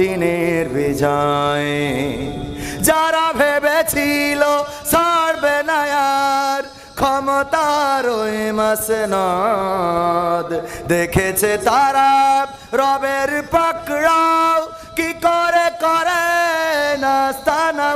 দিনের বিজয়। যারা ভেবেছিল ছাড়বে না আর ক্ষমতার ওই মাসনদ দেখেছে তারা রবের পাকড়াও, কি করে করে নাস্তানাবুদ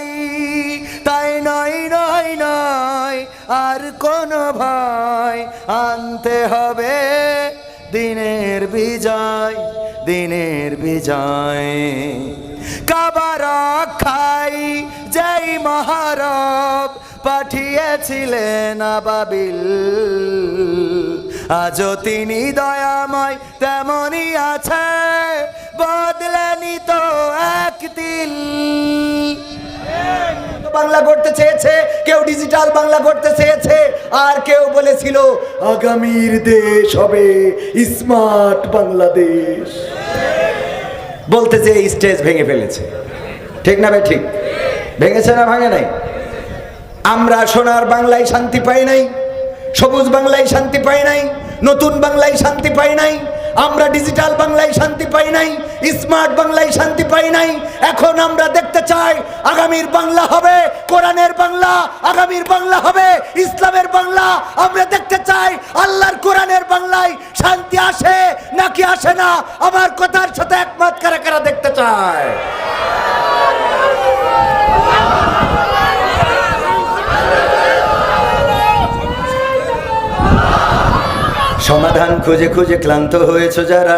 তাই নয় নয় নয়, আর কোনো ভয়। আনতে হবে দিনের বিজয় দিনের বিজয়। কাবার খাই যেই মহারব পাঠিয়েছিলেন আবাবিল। আজও তিনি দয়াময় তেমনই আছে বদলেনি তো একদিন বাংলা করতে চেয়েছে, কেউ ডিজিটাল বাংলা করতে চেয়েছে, আর কেউ বলেছিল, আগামীর দেশ হবে স্মার্ট বাংলাদেশ। বলতে যে স্টেজ ভেঙে ফেলেছে। ঠিক না ভাই, ঠিক? ভেঙেছে না ভাঙে নাই? আমরা সোনার বাংলায় শান্তি পাই নাই, সবুজ বাংলায় শান্তি পাই নাই, নতুন বাংলায় শান্তি পাই নাই, আমরা ডিজিটাল বাংলায় শান্তি পাই নাই স্মার্ট বাংলায় শান্তি পাই নাই। এখন আমরা দেখতে চাই, আগামীর বাংলা হবে, কোরআনের বাংলা, আগামীর বাংলা হবে, ইসলামের বাংলা। আমরা দেখতে চাই, আল্লাহর কোরআনের বাংলায় শান্তি আসে নাকি আসে না, আমার কথার সাথে একমত কারা কারা দেখতে চায়? সমাধান খুঁজে খুঁজে ক্লান্ত হয়েছে যারা?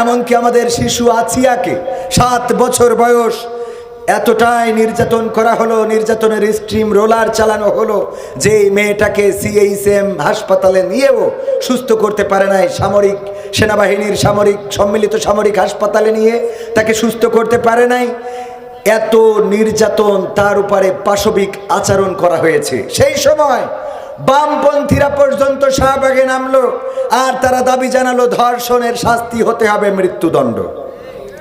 এমনকি আমাদের শিশু আছিয়াকে সাত বছর বয়স, এতটাই নির্যাতন করা হলো, নির্যাতনের স্ট্রিম রোলার চালানো হলো যে মেয়েটাকে সিএইচএম হাসপাতালে নিয়েও সুস্থ করতে পারে নাই সামরিক সেনাবাহিনীর সামরিক সম্মিলিত সামরিক হাসপাতালে নিয়ে তাকে সুস্থ করতে পারে নাই। এত নির্যাতন তার উপরে পাশবিক আচরণ করা হয়েছে। সেই সময় বামপন্থীরা পর্যন্ত শাহবাগে নামলো, আর তারা দাবি জানালো ধর্ষণের শাস্তি হতে হবে মৃত্যুদণ্ড।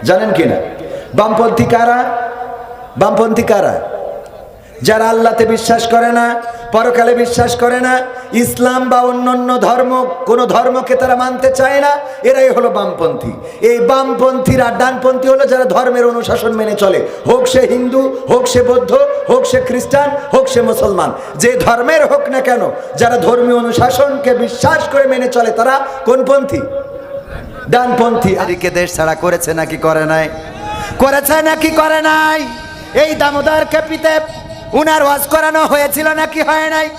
জানেন কিনা? বামপন্থী কারা? বামপন্থী কারা? যারা আল্লাহতে বিশ্বাস করে না, পরকালে বিশ্বাস করে না, ইসলাম বা অন্যান্য ধর্ম, কোনো ধর্মকে তারা মানতে চায় না, এরাই হলো বামপন্থী। এই বামপন্থীরা ডানপন্থী হলো যারা ধর্মের অনুশাসন মেনে চলে। হোক সে হিন্দু, হোক সে বৌদ্ধ, হোক সে খ্রিস্টান, হোক সে মুসলমান। যে ধর্মের হোক না কেন, যারা ধর্মীয় অনুশাসনকে বিশ্বাস করে মেনে চলে, তারা কোন পন্থী ডানপন্থী। আদিকে দেশ ছাড়া করেছে নাকি করে নাই? করেছে নাকি করে নাই? এই দামোদর কেপিতে উনার ওয়াজ করানো হয়েছিল নাকি হয় নাই?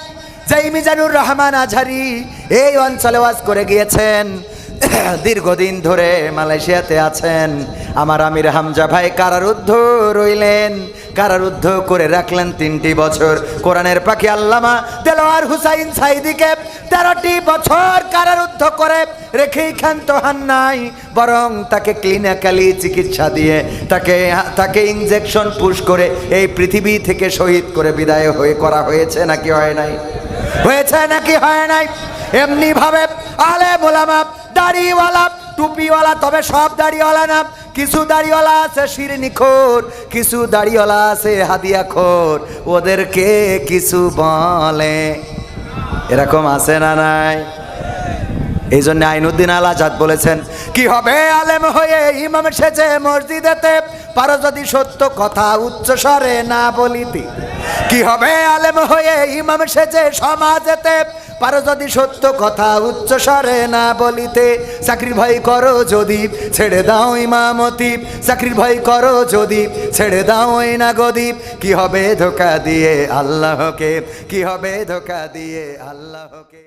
যে মিজানুর রহমান আঝারি এই অঞ্চলে ওয়াজ করে গিয়েছেন। দীর্ঘদিন ধরে মালয়েশিয়াতে আছেন। আমার আমির হামজা ভাই কারারুদ্ধ রইলেন। কারারুদ্ধ করে রাখলেন তিনটি বছর। কোরআনের পাখি আল্লামা দেলোয়ার হুসাইন সাইদিকে তেরোটি বছর কারারুদ্ধ করে রেখেই ক্ষান্ত হান নাই, বরং তাকে ক্লিনিক্যালি চিকিৎসা দিয়ে তাকে তাকে ইনজেকশন পুশ করে এই পৃথিবী থেকে শহীদ করে বিদায় হয়ে, করা হয়েছে নাকি হয় নাই? হয়েছে নাকি হয় নাই? এমনি ভাবে আলে মোলামা দাড়িওয়ালা, টুপিওয়ালা, তবে সব দাড়িওয়ালা না। কিছু দাড়িওয়ালা আছে শিরনিখোর কিছু দাড়িওয়ালা আছে হাদিয়া খোর। ওদেরকে কিছু বলে। এরকম আছে না নাই? এই জন্য আইনুদ্দিন আল আজাদ বলেছেন কি হবে? আলেম হয়ে ইমাম সেজে মসজিদেতে, পারো যদি সত্য কথা উচ্চ স্বরে না বলিতি কি হবে? আলেম হয়ে ইমাম সেজে সমাজেতে, পারো যদি সত্য কথা উচ্চ স্বরে না বলিতে চাকরি ভয় করো যদি, ছেড়ে দাও ইমামতি। চাকরি ভয় করো যদি, ছেড়ে দাও ওই না গদীপ কি হবে ধোকা দিয়ে আল্লাহকে? কি হবে ধোকা দিয়ে আল্লাহকে?